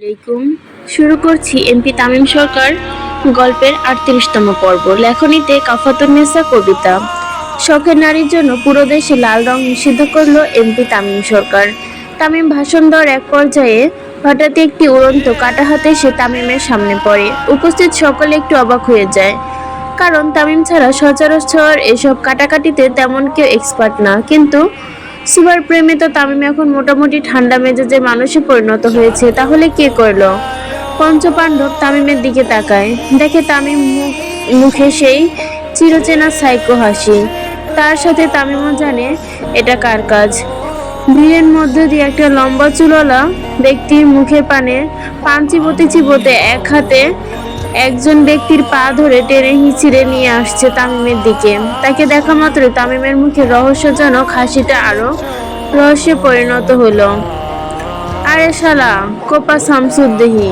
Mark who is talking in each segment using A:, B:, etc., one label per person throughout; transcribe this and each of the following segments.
A: আলাইকুম। শুরু করছি এমপি তামিম সরকার গল্পের আটত্রিশতম পর্ব। লেখনীতে কাফাতুন্নেসা কবিতা। শখের নারীর জন্য পুরো দেশে লাল রং নিষিদ্ধ করল এমপি তামিম সরকার। তামিম ভাষণ দেওয়ার এক পর্যায়ে হঠাৎ একটি উড়ন্ত কাটা হাতে সে তামিমের সামনে পড়ে। উপস্থিত সকলে একটু অবাক হয়ে যায়। কারণ তামিম ছাড়া সচরাচর এসব কাটাকাটিতে তেমন কেউ এক্সপার্ট না। কিন্তু সুপার প্রেমে তো তামিম এখন মোটামুটি ঠান্ডা মেজাজে মানুষে পরিণত হয়েছে। তাহলে কে করল? পঞ্চপাণ্ডব তামিমের দিকে তাকায়। দেখে তামিম মুখ- মুখে সেই চিরচেনা সাইকো হাসি। তার সাথে তামিমও জানে, এটা কার কাজ? ভিড়ের মধ্যে দিয়ে একটা লম্বা চুলওয়ালা ব্যক্তির মুখের পানে চিবোতে চিবোতে এক হাতে একজন ব্যক্তির পা ধরে টেনে হিঁচড়ে নিয়ে আসছে তামিমের দিকে। তাকে দেখা মাত্র তামিমের মুখে রহস্যজনক হাসিটা আরও রহস্যে পরিণত হলো। আরে শালা, কোপা শামসুদ্দেহি।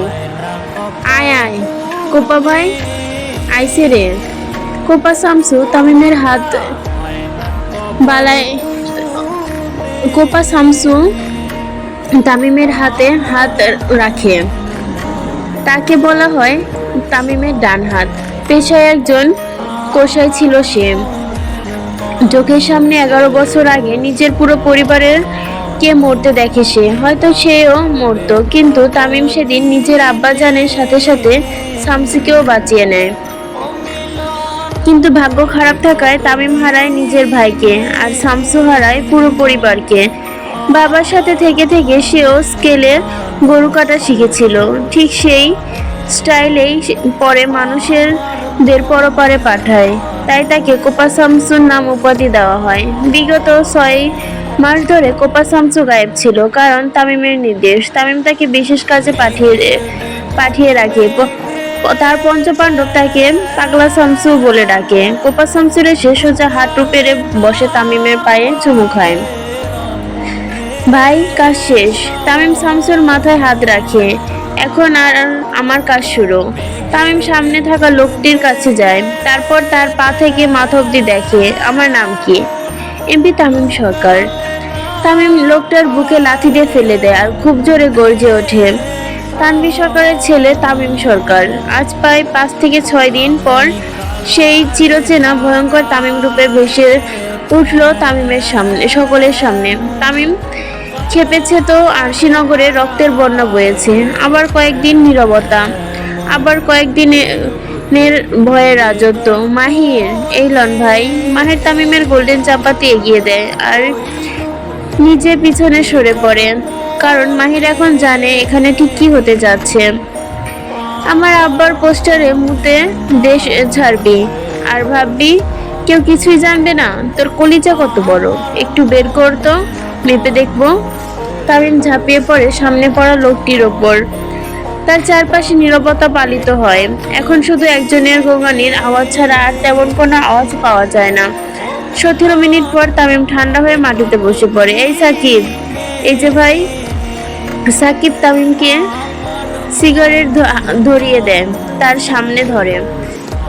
A: আয় আয়। কোপা ভাই আইসে রে। কোপা শামসু, তামিমের হাত বালায় কোপা শামসু, তামিমের হাতে হাত রাখে। তাকে বলা হয় তামিমের ডান হাত পেশায় একজন কোষাই ছিল সে। চোখের সামনে এগারো বছর আগে নিজের পুরো পরিবারের কে মরতে দেখে সে। হয়তো সেও মরতো, কিন্তু তামিম সেদিন নিজের আব্বাজানের সাথে সাথে শামসিকেও বাঁচিয়ে নেয়। কিন্তু ভাগ্য খারাপ থাকায় তামিম হারায় নিজের ভাইকে আর শামসু হারায় পুরো পরিবারকে। বাবার সাথে থেকে থেকে সেও স্কেলে গরু কাটা শিখেছিল। ঠিক সেই স্টাইলেই পরে মানুষের দের পরপারে পাঠায়। তাই তাকে কোপা শামসুর নাম উপাধি দেওয়া হয়। বিগত ছয় মাস ধরে কোপা শামসু গায়েব ছিল, কারণ তামিমের নির্দেশ। তামিম তাকে বিশেষ কাজে পাঠিয়ে পাঠিয়ে রাখে। তার পঞ্চপাণ্ডব তাকে পাগলা শামসু বলে ডাকে। কোপা শামসুর এসে সোজা হাঁটু পেরে বসে তামিমের পায়ে চুমু খায়। ভাই, কাজ শেষ। তামিম শামসুর মাথায় হাত রাখে। এখন আর আমার কাজ শুরু। তামিম সামনে থাকা লোকটির কাছে যায়। তারপর তার পা থেকে মাথা দেখে, আমার নাম কি? এমপি তামিম সরকার। তামিম লোকটার বুকে লাথি দিয়ে ফেলে দেয় আর খুব জোরে গর্জে ওঠে। তানভি সরকারের ছেলে তামিম সরকার। আজ প্রায় পাঁচ থেকে ছয় দিন পর সেই চিরচেনা ভয়ঙ্কর তামিম রূপে ভেসে উঠল তামিমের সামনে, সকলের সামনে। তামিম খেপেছে তো আরশিনগরে রক্তের বন্যা বয়েছে। আবার কয়েকদিন নীরবতা, আবার কয়েকদিনের ভয়ে রাজত্ব। মাহির, এই লন ভাই, মাহের তামিমের গোল্ডেন চাপাতি এগিয়ে দেয় আর নিজে পিছনে সরে পড়ে। কারণ মাহির এখন জানে এখানে ঠিক কি হতে যাচ্ছে। আমার আব্বার পোস্টারে মুতে দেশ ছাড়বি আর ভাববি কেউ কিছুই জানবে না, তোর কলিজা কত বড়। একটু বের কর তো, মেপে দেখব। তামিম ঝাঁপিয়ে পড়ে সামনে পড়া লোকটির ওপর। তার চারপাশে নীরবতা পালিত হয়। এখন শুধু একজনের গোগানির আওয়াজ ছাড়া আর তেমন কোনো আওয়াজ পাওয়া যায় না। সতেরো মিনিট পর তামিম ঠান্ডা হয়ে মাটিতে বসে পড়ে। এই সাকিব, এই যে ভাই, সাকিব তামিমকে সিগারেট ধরিয়ে দেয়, তার সামনে ধরে।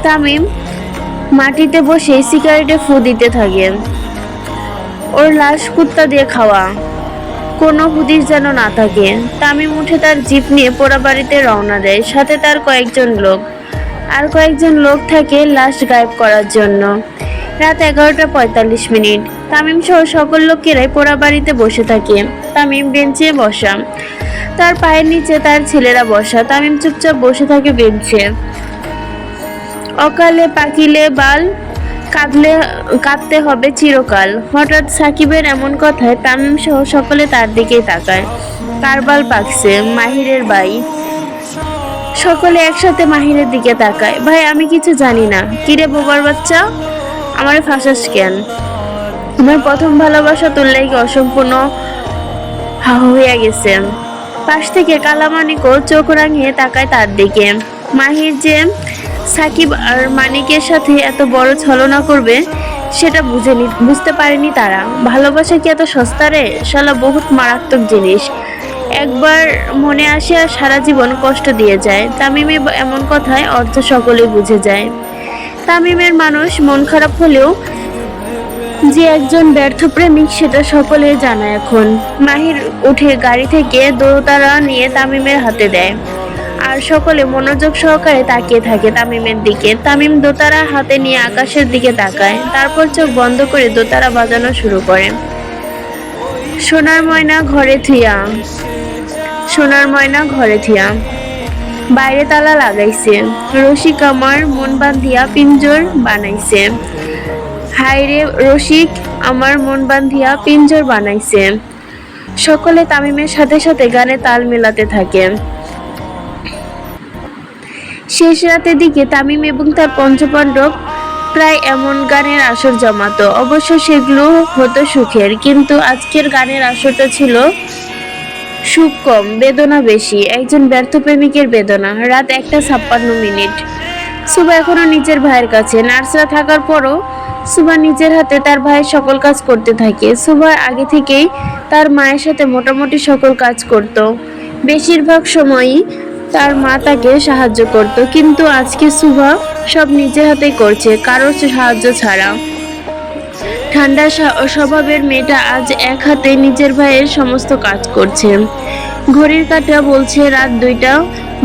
A: তামিম মাটিতে বসে সিগারেটে ফু দিতে থাকে। ওর লাশ কুত্তা দিয়ে খাওয়া। কোনো হুদিস যেন না থাকে। তামিম উঠে তার জিপ নিয়ে পোড়া বাড়িতে রওনা দেয়, সাথে তার কয়েকজন লোক। আর কয়েকজন লোক থাকে লাশ গায়েব করার জন্য। রাত এগারোটা পঁয়তাল্লিশ মিনিট। তামিম সহ সকল লোকেরাই পোড়া বাড়িতে বসে থাকে। তামিম বেঞ্চে বসা। তার পায়ের নিচে তার ছেলেরা বসা। তামিম চুপচাপ বসে থাকে বেঞ্চে। অকালে পাকিলে বাল কাঁদলে, কাঁদতে হবে চিরকাল। হঠাৎ সাকিবের এমন কথায় তামিম সহ সকলে তার দিকেই তাকায়। কারবাল পাকছে, মাহিরের বাই। সকলে একসাথে মাহিরের দিকে তাকায়। ভাই, আমি কিছু জানি না। কিরে বোবার বাচ্চা? আমার ফাঁসাস কেন? আমার প্রথম ভালোবাসা তোর লাগে অসম্পূর্ণ হইয়া গেছে। পাশ থেকে কালামানিকও চোখ রাঙিয়ে তাকায় তার দিকে। মাহির যে সাকিব আর মানিকের সাথে এত বড় ছলনা করবে, সেটা বুঝেনি, বুঝতে পারেনি তারা। ভালোবাসা কি এত সস্তা রে? শালা বহুত মারাত্মক জিনিস। একবার মনে আসে আর সারা জীবন কষ্ট দিয়ে যায়। তামিমে এমন কথায় অর্থ সকলে বুঝে যায়। তামিমের মানুষ মন খারাপ হলেও যে একজন ব্যর্থ প্রেমিক সেটা সকলে জানা এখন। মাহির উঠে গাড়ি থেকে দোতারা নিয়ে তামিমের হাতে দেয়। আর সকলে মনোযোগ সহকারে তাকিয়ে থাকে তামিমের দিকে। তামিম দোতারা হাতে নিয়ে আকাশের দিকে তাকায়। তারপর চোখ বন্ধ করে দোতারা বাজানো শুরু করে। সোনার ময়না ঘরে থুইয়া সোনার ময়না ঘরে থিয়া। বাইরে তালা লাগাইছে। রসিক আমার মন বান্ধিয়া পিঞ্জর বানাইছে। হাইরে রসিক, আমার মন বান্ধিয়া পিঞ্জর বানাইছে। সকলে তামিমের সাথে সাথে গানে তাল মেলাতে থাকে। শেষ রাতের দিকে তামিম এবং তার পঞ্চপাণ্ডব প্রায় এমন গানের আসর জমাতো। অবশ্য সেগুলো হতো সুখের, কিন্তু আজকের গানের আসরটা ছিল সুখ কম বেদনা বেশি, একজন ব্যর্থ প্রেমিকের বেদনা। রাত একটা ছাপ্পান্ন মিনিট। সুবা এখনও নিজের ভাইয়ের কাছে। নার্সরা থাকার পরও সুবা নিজের হাতে তার ভাইয়ের সকল কাজ করতে থাকে। সুবা আগে থেকেই তার মায়ের সাথে মোটামুটি সকল কাজ করত। বেশিরভাগ সময়ই তার মা তাকে সাহায্য করত, কিন্তু আজকে সুভা সব নিজে হাতেই করছে, কারোর সাহায্য ছাড়া। ঠান্ডা স্বভাবের মেয়েটা আজ এক হাতে নিজের ভাইয়ের সমস্ত কাজ করছে। ঘড়ির কাটা বলছে, রাত দুইটা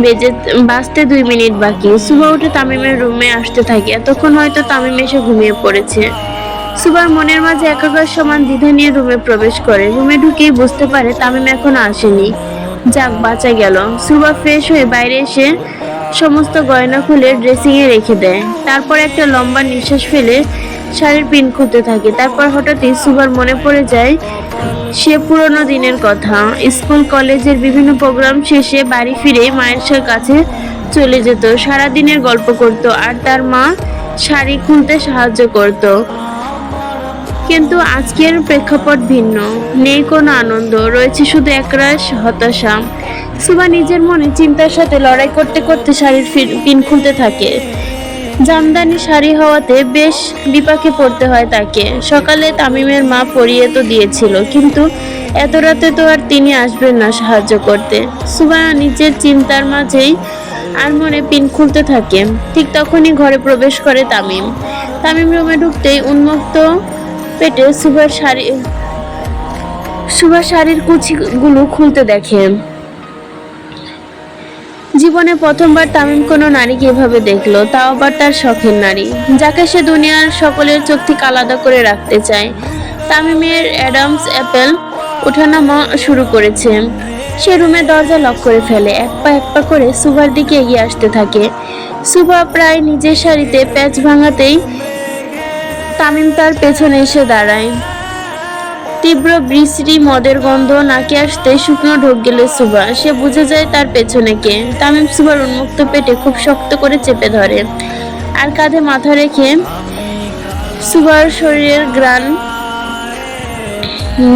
A: বেজে বাঁচতে দুই মিনিট বাকি। সুবা উঠে তামিমের রুমে আসতে থাকে। এতক্ষণ হয়তো তামিম এসে ঘুমিয়ে পড়েছে। সুবার মনের মাঝে একাকার সমান দ্বিধা নিয়ে রুমে প্রবেশ করে। রুমে ঢুকেই বুঝতে পারে তামিম এখনও আসেনি। যাক, বাঁচা গেল। সুবা ফ্রেশ হয়ে বাইরে এসে সমস্ত গয়না খুলে ড্রেসিং এ রেখে দেয়। তারপর একটা লম্বা নিঃশ্বাস ফেলে শাড়ির পিন খুলতে থাকে। তারপর হঠাৎই সুবার মনে পড়ে যায় সে পুরনো দিনের কথা। স্কুল, কলেজের বিভিন্ন প্রোগ্রাম শেষে বাড়ি ফিরে মায়ের কাছে চলে যেত। সারা দিনের গল্প করত আর তার মা শাড়ি খুলতে সাহায্য করত। কিন্তু আজকের প্রেক্ষাপট ভিন্ন। নেই কোনো আনন্দ, রয়েছে শুধু একরাশ হতাশা। সুবা নিজের মনে চিন্তার সাথে লড়াই করতে করতে শাড়ির পিন খুলতে থাকে। জামদানি শাড়ি হওয়াতে বেশ বিপাকে পড়তে হয় তাকে। সকালে তামিমের মা পরিয়ে তো দিয়েছিল, কিন্তু এত রাতে তো আর তিনি আসবেন না সাহায্য করতে। সুবা নিজের চিন্তার মাঝেই আর মনে পিন খুলতে থাকে। ঠিক তখনই ঘরে প্রবেশ করে তামিম। তামিম রুমে ঢুকতেই উন্মুক্ত পেটে সুভার শাড়ি সুভার শাড়ির কুচিগুলো খুলতে দেখে। জীবনে প্রথমবার তামিম কোনো নারীকে এভাবে দেখল, তাও আবার তার শখের নারী, যাকে সে দুনিয়ার সকলের চোখ থেকে আলাদা করে রাখতে চায়। তামিমের অ্যাডামস অ্যাপেল ওঠানামা শুরু করেছে। সে রুমে দরজা লক করে ফেলে, এক পা এক পা করে সুভার দিকে এগিয়ে আসতে থাকে। সুভা প্রায় নিজের শাড়িতে প্যাচ ভাঙাতেই তামিম তার পেছনে এসে দাঁড়ায়। তীব্র বৃষ্টি মদের গন্ধ নাকে আসতে শুকনো ঢোক গেল সুবা সে বুঝে যায় তার পেছনে কে। তামিম সুবার উন্মুক্ত পেটে খুব শক্ত করে চেপে ধরে আর কাঁধে মাথা রেখে সুবার শরীরের গ্রান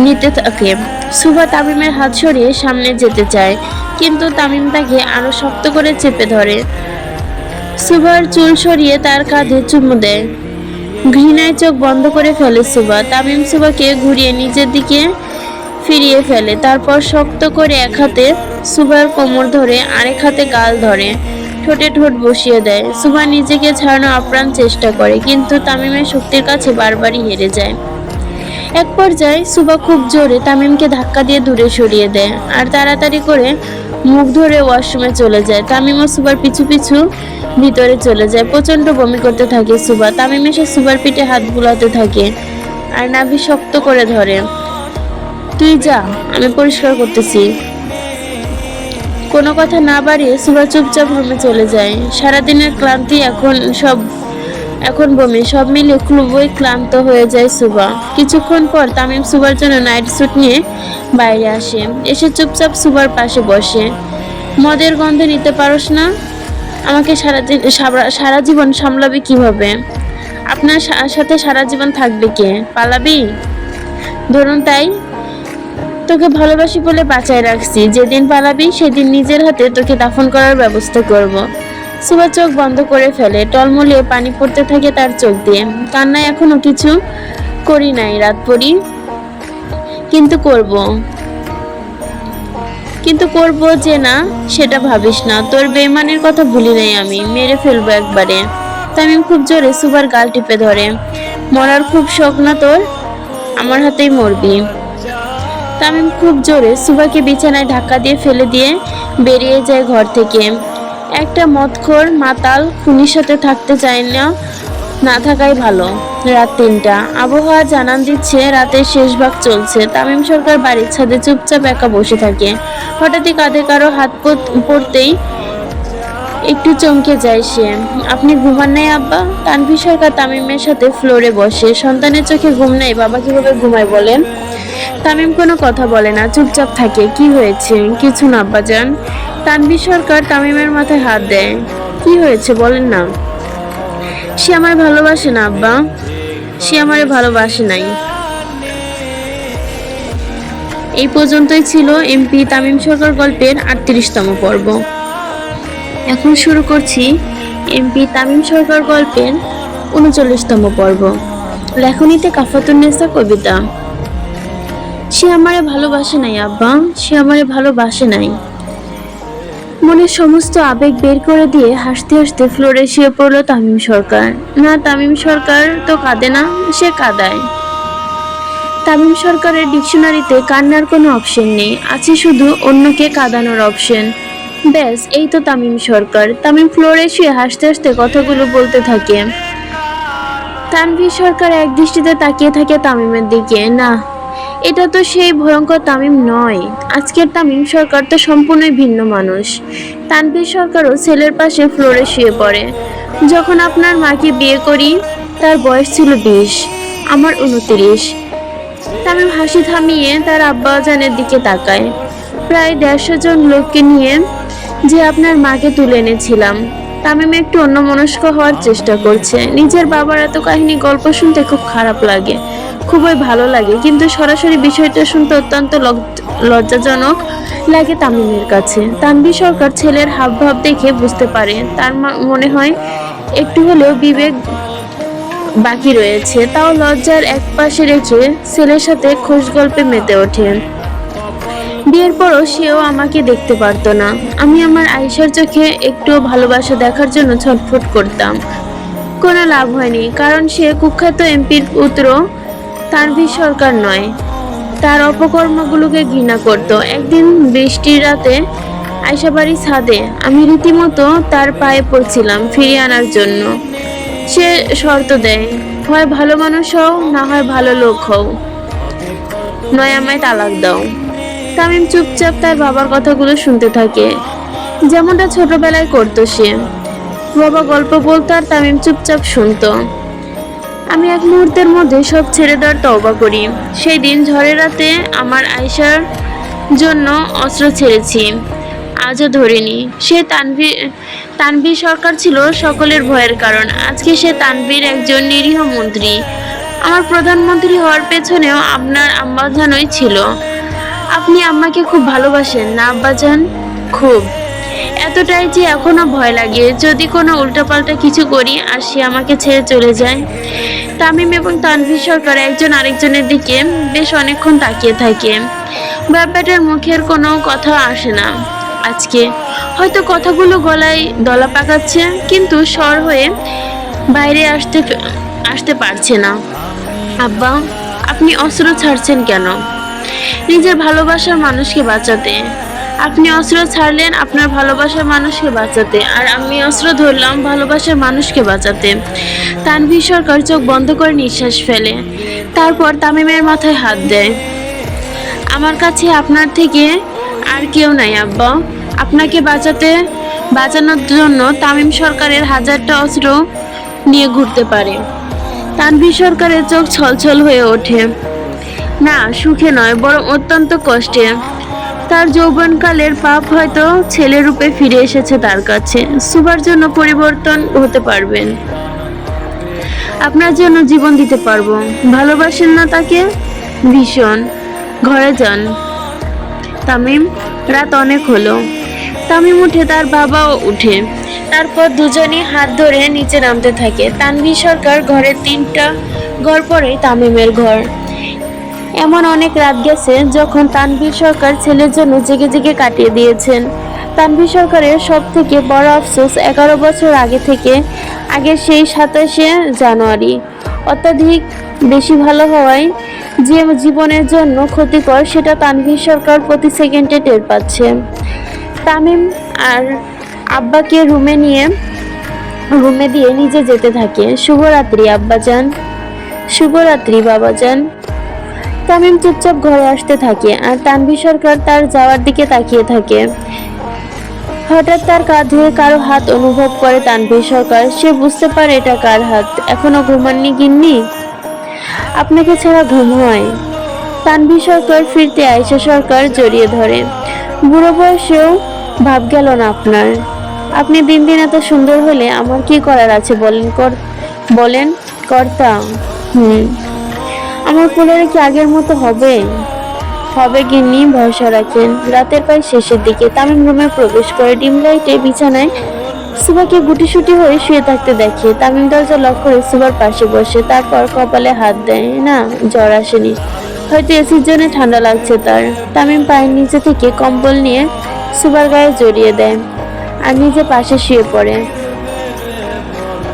A: নিতে থাকে। সুবা তামিমের হাত সরিয়ে সামনে যেতে চায়, কিন্তু তামিম তাকে আরও শক্ত করে চেপে ধরে। সুবার চুল সরিয়ে তার কাঁধে চুমু দেয়। ঘৃণায় চোখ বন্ধ করে ফেলে সুবা। তামিম সুবাকে ঘুরিয়ে নিজের দিকে ফিরিয়ে ফেলে। তারপর শক্ত করে এক হাতে সুবার কোমর ধরে আরেক হাতে গাল ধরে। ঠোঁটে ঠোঁট বসিয়ে দেয়। সুবা নিজেকে ছাড়ানো আপ্রাণ চেষ্টা করে, কিন্তু তামিমের শক্তির কাছে বারবারই হেরে যায়। এক পর্যায়ে সুবা খুব জোরে তামিমকে ধাক্কা দিয়ে দূরে সরিয়ে দেয় আর তাড়াতাড়ি করে মুখ ধরে ওয়াশরুমে চলে যায়। তামিম ও সুবার পিছু পিছু ভিতরে চলে যায়। প্রচণ্ড বমি করতে থাকে সুবা। তামিম এসে সুবার পিঠে হাত বুলাতে থাকে আর নাভি শক্ত করে ধরে। তুই যা, আমি পরিষ্কার করতেছি। কোনো কথা না বাড়িয়ে সুবা চুপচাপ রুমে চলে যায়। সারাদিনের ক্লান্তি এখন সব, এখন বমি, সব মিলিয়ে খুবই ক্লান্ত হয়ে যায় সুবা। কিছুক্ষণ পর তামিম সুবার জন্য নাইট স্যুট নিয়ে বাইরে আসে। এসে চুপচাপ সুবার পাশে বসে। মদের গন্ধ নিতে পারোস না? আমাকে সারা সারা- জীবন সামলাবি কীভাবে? আপনার সাথে সারা জীবন থাকবে কে? পালাবি? ধরুন তাই, তোকে ভালোবাসি বলে বাঁচায় রাখছি। যেদিন পালাবি, সেদিন নিজের হাতে তোকে দাফন করার ব্যবস্থা করব। সুবা চোখ বন্ধ করে ফেলে, টলমলে পানি পড়তে থাকে তার চোখ দিয়ে। কান্নায় এখনও কিছু করি নাই, রাত পড়ি। কিন্তু করব। কিন্তু করব যে না, সেটা ভাবিস না। তোর বেমানের কথা ভুলি নাই আমি, মেরে ফেলব একবারে। তামিম খুব জোরে সুবার গাল টিপে ধরে। মরার খুব শখ না তোর? আমার হাতেই মরবি। তামিম খুব জোরে সুবাকে বিছানায় ধাক্কা দিয়ে ফেলে দিয়ে বেরিয়ে যায় ঘর থেকে। একটা মদখোর মাতাল খুনির সাথে থাকতে চায় না না থাকাই ভালো। রাত তিনটা। আবহাওয়া জানান দিচ্ছে, রাতের শেষ ভাগ চলছে। তামিম সরকার বাড়ির ছাদে চুপচাপ একা বসে থাকে। হঠাৎই কাঁধে কারও হাত পড়- পড়তেই একটু চমকে যায় সে। আপনি ঘুমান নাই, আব্বা? তানভি সরকার তামিমের সাথে ফ্লোরে বসে। সন্তানের চোখে ঘুম নেই, বাবা কীভাবে ঘুমায় বলেন? তামিম কোনো কথা বলে না, চুপচাপ থাকে। কি হয়েছে? কিছু না আব্বা যান তানভি সরকার তামিমের মাথায় হাত দেয়। কি হয়েছে বলেন না। সে আমার ভালোবাসে না, আব্বা। সে আমারে ভালোবাসে নাই। এই পর্যন্তই ছিল এমপি তামিম সরকার গল্পের আটত্রিশতম পর্ব। এখন শুরু করছি এমপি তামিম সরকার গল্পের উনচল্লিশতম পর্ব। লেখনীতে কাফাতুন্নেসা কবিতা। সে আমারে ভালোবাসে নাই, আব্বা। সে আমারে ভালোবাসে নাই। মনের সমস্ত আবেগ বের করে দিয়ে হাসতে হাসতে ফ্লোরে শুয়ে পড়ল তামিম সরকার। না, তামিম সরকার তো কাঁদে না, সে কাঁদায়। তামিম সরকারের ডিকশনারিতে কান্নার কোনো অপশন নেই, আছে শুধু অন্যকে কাঁদানোর অপশন। ব্যাস, এই তো তামিম সরকার। তামিম ফ্লোরে শুয়ে হাসতে হাসতে কথাগুলো বলতে থাকে। তানভীর সরকার এক দৃষ্টিতে তাকিয়ে থাকে তামিমের দিকে। না এটা তো সেই ভয়ঙ্কর তামিম নয়। আজকের তামিম সরকার তো সম্পূর্ণই ভিন্ন মানুষ। তানভীর সরকারও ছেলের পাশে ফ্লোরে শুয়ে পড়ে। যখন আপনার মাকে বিয়ে করি, তার বয়স ছিল বিশ, আমার উনত্রিশ। তামিম হাসি থামিয়ে তার আব্বাজানের দিকে তাকায়। প্রায় দেড়শো জন লোককে নিয়ে যে আপনার মাকে তুলে এনেছিলাম। তামিম একটু অন্যমনস্ক হওয়ার চেষ্টা করছে। নিজের বাবার এত কাহিনী গল্প শুনতে খুব খারাপ লাগে, খুবই ভালো লাগে। কিন্তু সরাসরি বিষয়টা শুনতে অত্যন্ত লজ- লজ্জাজনক লাগে তামিমের কাছে। তানভি সরকার ছেলের হাবভাব দেখে বুঝতে পারে। তার মনে হয় একটু হলেও বিবেক বাকি রয়েছে। তাও লজ্জার এক পাশে রেখে ছেলের সাথে খোশ গল্পে মেতে ওঠে। বিয়ের পরও সেও আমাকে দেখতে পারতো না। আমি আমার আয়েশার চোখে একটু ভালোবাসা দেখার জন্য ছটফট করতাম। কোনো লাভ হয়নি, কারণ সে কুখ্যাত এমপির পুত্র তানভীর সরকার নয়। তার অপকর্মগুলোকে ঘৃণা করত। একদিন বৃষ্টির রাতে আয়সা ছাদে, আমি রীতিমতো তার পায়ে পড়ছিলাম ফিরিয়ে আনার জন্য। সে শর্ত দেয়, হয় ভালো মানুষ হও, না হয় ভালো লোক হও। নয় আমায় তালাক দাও। তামিম চুপচাপ তার বাবার কথাগুলো শুনতে থাকে। যেমনটা ছোটবেলায় করতো সে। বাবা গল্প বলতো আর তামিম চুপচাপ শুনতো। আমি এক মুহূর্তের মধ্যে সব ছেড়ে দেওয়ার তওবা করি। সেই দিন ঝড়ের রাতে আমার আয়সার জন্য অস্ত্র ছেড়েছি। আজও ধরিনি। সে তানভীর তানভীর সরকার ছিল সকলের ভয়ের কারণ। আজকে সে তানভীর একজন নিরীহ মন্ত্রী। আমার প্রধানমন্ত্রী হওয়ার পেছনেও আপনার আম্বাজানই ছিল। আপনি আম্মাকে খুব ভালোবাসেন, না আব্বাজান খুব। এতটাই যে এখনও ভয় লাগে, যদি কোনো উল্টাপাল্টা কিছু করি আর সে আমাকে ছেড়ে চলে যায়। তামিম এবং তানভীর সরকার একজন আরেকজনের দিকে বেশ অনেকক্ষণ তাকিয়ে থাকে। ব্যাপারটার মুখের কোনো কথা আসে না। আজকে হয়তো কথাগুলো গলায় দলা পাকাচ্ছে, কিন্তু স্বর হয়ে বাইরে আসতে আসতে পারছে না। আব্বা, আপনি অস্ত্র ছাড়ছেন কেন? নিজের ভালোবাসার মানুষকে বাঁচাতে। আপনি অস্ত্র ছাড়লেন, আপনার ভালোবাসার মানুষকে বাঁচাতে। আর আমি অস্ত্র ধরলাম, ভালোবাসার মানুষকে বাঁচাতে। তানভীর সরকার চোখ বন্ধ করে নিঃশ্বাস ফেলে। তারপর তামিমের মাথায় হাত দেয়। আমার কাছে আপনার থেকে আর কেউ নাই, আব্বা। আপনাকে বাঁচাতে, বাঁচানোর জন্য তামিম সরকারের হাজারটা অস্ত্র নিয়ে ঘুরতে পারে। তানভীর সরকারের চোখ ছলছল হয়ে ওঠে। না, সুখে নয়, বরং অত্যন্ত কষ্টে। তার যৌবনকালের পাপ হয়তো ছেলে রূপে ফিরে এসেছে তার কাছে। সুবার জন্য পরিবর্তন হতে পারবেন আপনার জন্য জীবন দিতে পারব। ভালোবাসেন না তাকে? ভীষণ। ঘরে যান। তামিম, রাত অনেক হলো। তামিম উঠে, তার বাবাও উঠে। তারপর দুজনই হাত ধরে নিচে নামতে থাকে। তানভি সরকার ঘরের তিনটা ঘর পরে তামিমের ঘর। এমন অনেক রাত গেছে যখন তানভীর সরকার ছেলের জন্য জেগে জেগে কাটিয়ে দিয়েছেন। তানভীর সরকারের সব থেকে বড় আফসোস এগারো বছর আগে থেকে, আগে সেই সাতাশে জানুয়ারি। অত্যাধিক বেশি ভালো হওয়ায় যে জীবনের জন্য ক্ষতিকর সেটা তানভীর সরকার প্রতি সেকেন্ডে টের পাচ্ছে। তামিম আর আব্বাকে রুমে নিয়ে, রুমে দিয়ে নিজে যেতে থাকে। শুভরাত্রি, আব্বাজান। শুভরাত্রি, বাবাজান। তামিম চুপচাপ ঘরে আসতে থাকে আর তানভীর সরকার তার যাওয়ার দিকে তাকিয়ে থাকে। হঠাৎ তার কাঁধে কারও হাত অনুভব করে তানভীর সরকার। সে বুঝতে পারে এটা কার হাত। এখনও ঘুমাননি গিন্নি? আপনাকে ছাড়া ঘুম হয়। তানভীর সরকার ফিরতে আয়েশা সরকার জড়িয়ে ধরে। বুড়ো বয়সেও ভাব গেল না আপনার। আপনি দিন দিন এত সুন্দর হলে আমার কি করার আছে বলেন কর বলেন কর্তা? হুম। আমার কোলের কি আগের মতো হবে? হবে গিন্নি ভরসা রাখেন? রাতের প্রায় শেষের দিকে তামিম রুমে প্রবেশ করে ডিম লাইটে বিছানায় সুবাকে গুটিসুটি হয়ে শুয়ে থাকতে দেখে। তামিম দরজা লক করে সুবার পাশে বসে, তারপর কপালে হাত দেয়, না, জ্বর আসেনি। হয়তো এসির জন্য ঠান্ডা লাগছে তার। তামিম পায়ের নিচে থেকে কম্বল নিয়ে সুবার গায়ে জড়িয়ে দেয় আর নিজে পাশে শুয়ে পড়ে।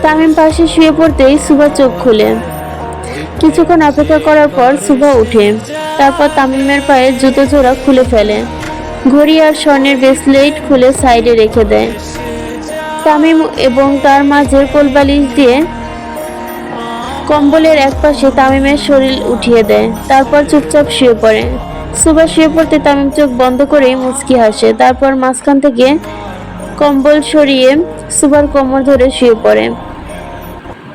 A: তামিম পাশে শুয়ে পড়তেই সুবা চোখ খুলে। কিছুক্ষণ অপেক্ষা করার পর সুভা উঠে তারপর তামিমের পায়ে জুতো জোড়া খুলে ফেলে। ঘড়ি আর স্বর্ণের ব্রেসলেট খুলে সাইডে রেখে দেয়। তামিম এবং তার মাঝের কোলবালিশ দিয়ে কম্বলের একপাশে তামিমের শরীর উঠিয়ে দেয়। তারপর চুপচাপ শুয়ে পড়ে। সুভা শুয়ে পড়তে তামিম চোখ বন্ধ করেই মুচকি হাসে। তারপর মাঝখান থেকে কম্বল সরিয়ে সুভার কোমর ধরে শুয়ে পড়ে।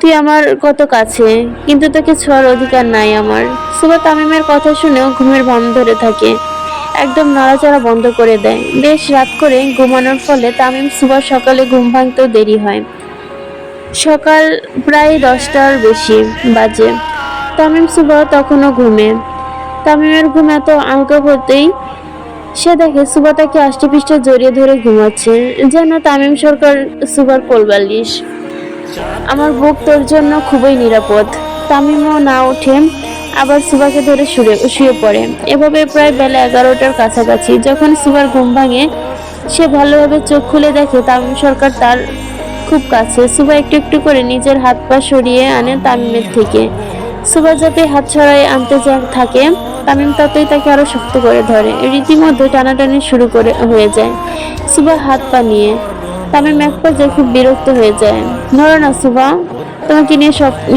A: তুই আমার কত কাছে? কিন্তু তোকে ছোঁয়ার অধিকার নাই আমার। সুবা তামিমের কথা শুনেও ঘুমের ভান ধরে থাকে। একদম নড়াচড়া বন্ধ করে দেয়। বেশ রাত করে ঘুমানোর ফলে তামিম সুবা সকালে ঘুম ভাঙতেও দেরি হয়। সকাল প্রায় দশটার বেশি বাজে। তামিম সুবা তখনও ঘুমে। তামিমের ঘুম এত আলগা হতেই সে দেখে সুবা তাকে আষ্টেপৃষ্টে জড়িয়ে ধরে ঘুমাচ্ছে, যেন তামিম সরকার সুবার কোলবালিশ। আমার বুক তোর জন্য খুবই নিরাপদ। তামিমও না ওঠে আবার সুবাকে ধরে শুয়ে শুয়ে পড়ে। এভাবে প্রায় বেলা এগারোটার কাছাকাছি, যখন সুবার ঘুম ভাঙে, সে ভালোভাবে চোখ খুলে দেখে তামিম সরকার তার খুব কাছে। সুবা একটু একটু করে নিজের হাত পা সরিয়ে আনে তামিমের থেকে। সুবা যাতে হাত ছড়াই আনতে থাকে, তামিম ততই তাকে আরও শক্ত করে ধরে। রীতিমধ্যে টানাটানি শুরু করে, হয়ে যায়। সুবা হাত পা নিয়ে তামিম এক পর্যায়ে খুব বিরক্ত হয়ে যায়। নড়ো না, সুভা, তোমাকে নিয়ে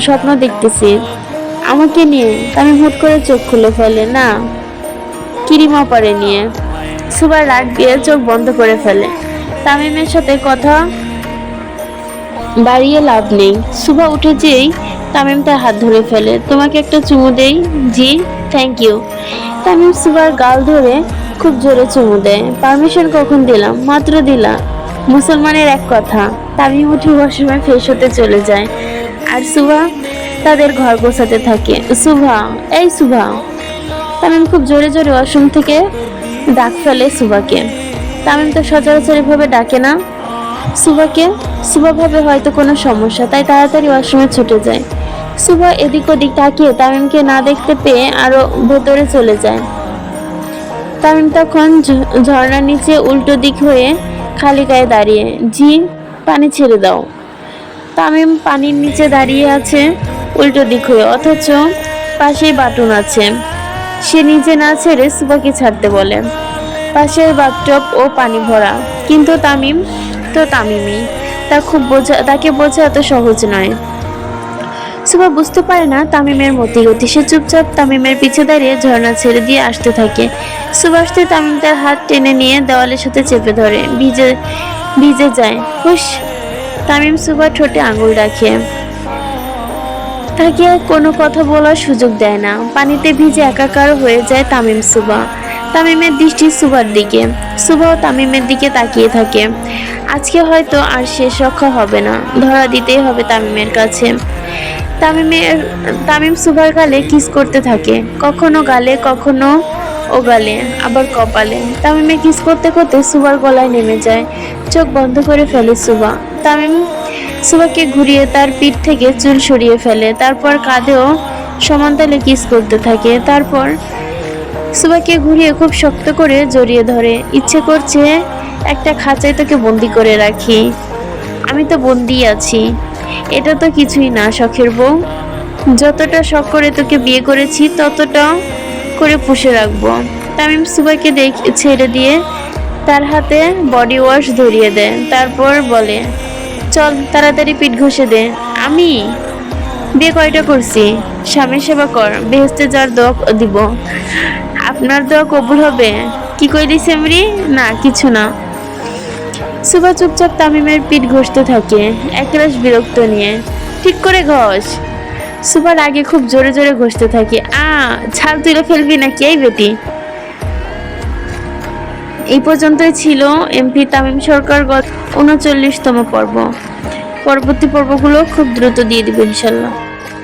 A: স্বপ্ন দেখতেছি। আমাকে নিয়ে? তামিম হুট করে চোখ খুলে ফেলে, না। কিরিমা পারে নিয়ে। সুবার রাগ দিয়ে চোখ বন্ধ করে ফেলে। তামিমের সাথে কথা বাড়িয়ে লাভ নেই। সুভা উঠে যেই তামিম তার হাত ধরে ফেলে। তোমাকে একটা চুমু দেই? জি থ্যাংক ইউ তামিম সুবার গাল ধরে খুব জোরে চুমু দেয়। পারমিশন কখন দিলাম? মাত্র দিলা মুসলমানের এক কথা, তামিম উঠে ওয়াশরুমে ফ্রেশ হতে চলে যায়। আর সুভা তাদের ঘর গোছাতে থাকে। সুভা, এই সুভা। তামিম খুব জোরে জোরে ওয়াশরুম থেকে ডাক ফেলে সুভাকে। তামিম তো সচরাচর এভাবে ডাকে না। সুভাকে সুভা ভাবে হয়তো কোনো সমস্যা, তাই তাড়াতাড়ি ওয়াশরুমে ছুটে যায়। সুভা এদিক ওদিক তাকিয়ে তামিমকে না দেখতে পেয়ে আরও ভেতরে চলে যায়। তামিম তখন ঝর্ণার নিচে উল্টো দিক হয়ে খালি গায়ে দাঁড়িয়ে জি পানি ছেড়ে দাও। তামিম পানির নিচে দাঁড়িয়ে আছে, উল্টো দিক হয়ে, অথচ পাশেই বাটন আছে। সে নিজে না ছেড়ে সুবাকে ছাড়তে বলে। পাশের বাকটপ ও পানি ভরা। কিন্তু তামিম তো তামিমই। তা খুব বোঝা তাকে বোঝা এত সহজ নয়। সুবা বুঝতে পারে না তামিমের মতিগতি সে চুপচাপ তামিমের পিছে দাঁড়িয়ে ঝর্ণা ছেড়ে দিয়ে আসতে থাকে। সুবাসতে তামিম তার হাত টেনে নিয়ে দেওয়ালের সাথে চেপে ধরে, ভিজে ভিজে যায়। হুস তামিম সুবা ঠোঁটে আঙুল রাখে। তাকে কোনো কথা বলার সুযোগ দেয় না। পানিতে ভিজে একাকার হয়ে যায় তামিম সুবা তামিমের দৃষ্টি সুবার দিকে। সুবাও তামিমের দিকে তাকিয়ে থাকে। আজকে হয়তো আর শেষ রক্ষা হবে না। ধরা দিতেই হবে তামিমের কাছে। তামিমের, তামিম সুবার গালে কিস করতে থাকে। কখনো গালে, কখনো ও গালে আবার কপালে। তামিমে কিস করতে করতে সুবার গলায় নেমে যায়। চোখ বন্ধ করে ফেলে সুভা। তামিম সুবাকে ঘুরিয়ে তার পিঠ থেকে চুল সরিয়ে ফেলে। তারপর কাঁধেও সমান্তালে কিস করতে থাকে। তারপর সুবাকে ঘুরিয়ে খুব শক্ত করে জড়িয়ে ধরে। ইচ্ছে করছে একটা খাঁচায় তোকে বন্দি করে রাখি। আমি তো বন্দি আছি। এটা তো কিছুই না, শখের বউ। যতটা শখ করে তোকে বিয়ে করেছি, ততটা করে পুষে রাখব। তামিম সুবাইকে দেখ, ছেড়ে দিয়ে তার হাতে বডি ওয়াশ ধরিয়ে দেয় তারপর বলে, চল, তাড়াতাড়ি পিঠ ঘষে দে। আমি? বিয়ে কয়টা করছি? স্বামীর সেবা কর, বেহেস্তে যার দোয়া দিব। আপনার দোয়া কবুল হবে? কি কইলি সেমরি? না, কিছু না। সুবা চুপচাপ তামিমের পিঠ ঘষতে থাকে। একরাশ বিরক্ত নিয়ে, ঠিক করে ঘষ। সুবার আগে খুব জোরে জোরে ঘষতে থাকে, আ, ছাল তুলে ফেলবি নাকি এই বেটি? এই পর্যন্তই ছিল এমপি তামিম সরকার গত উনচল্লিশতম পর্ব। পরবর্তী পর্বগুলো খুব দ্রুত দিয়ে দিবে ইনশাল্লাহ।